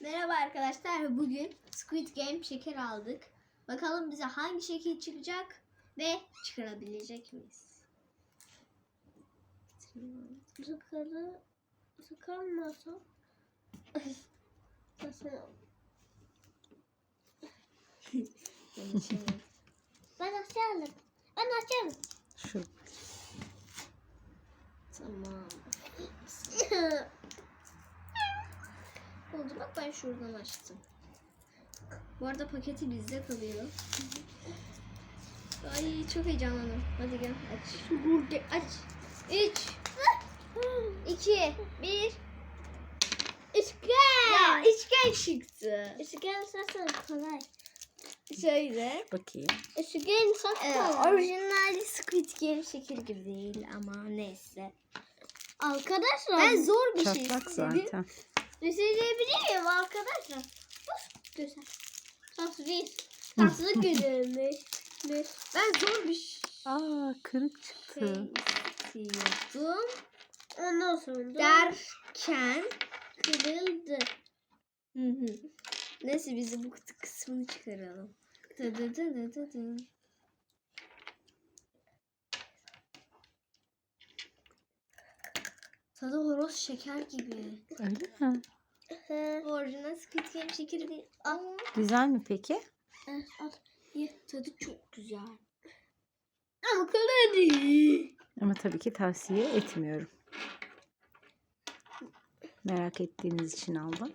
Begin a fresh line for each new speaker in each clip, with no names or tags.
Merhaba arkadaşlar. Bugün Squid Game şeker aldık. Bakalım bize hangi şekil çıkacak ve çıkarabilecek miyiz?
Sıkarı sıkarmasa nasıl Ben açarım. Ben açarım.
Şu
tamam. Oldu bak ben şuradan açtım. Bu arada paketi bizde kalıyor. Ay çok heyecanlandım. Hadi gel aç. Burada aç. 3 2 1
Üçgen.
Ya üçgen çıktı.
Üçgen zaten kolay.
Şöyle.
bakayım.
Üçgen çok
Ee,
kolay.
orijinali Squid Game şekil gibi değil ama neyse.
Arkadaşlar.
Ben zor bir şey
Çatlak
istedim.
zaten.
Gösterebilir miyim arkadaşlar? Uf, Güzel. Değil. Tatlı güzelmiş.
Ben zor bir şey
Aa kırık çıktı.
istiyordum.
Ondan sonra
Derken
kırıldı.
Hı hı. Neyse biz bu kutu kısmını çıkaralım. Dı dı dı dı dı dı. Tadı horoz şeker gibi.
Öyle mi?
Orijinal Squid Game şekeri değil. Al.
Güzel mi peki?
Eh, al.
Ye, tadı çok güzel.
Ama kolay değil.
Ama tabii ki tavsiye etmiyorum. Merak ettiğiniz için aldım.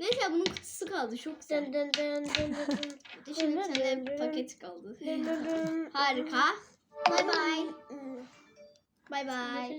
Neyse bunun kutusu kaldı çok güzel.
Dın dın dın dın dın
bir paket kaldı. Harika. Bay bay. Bye
bye.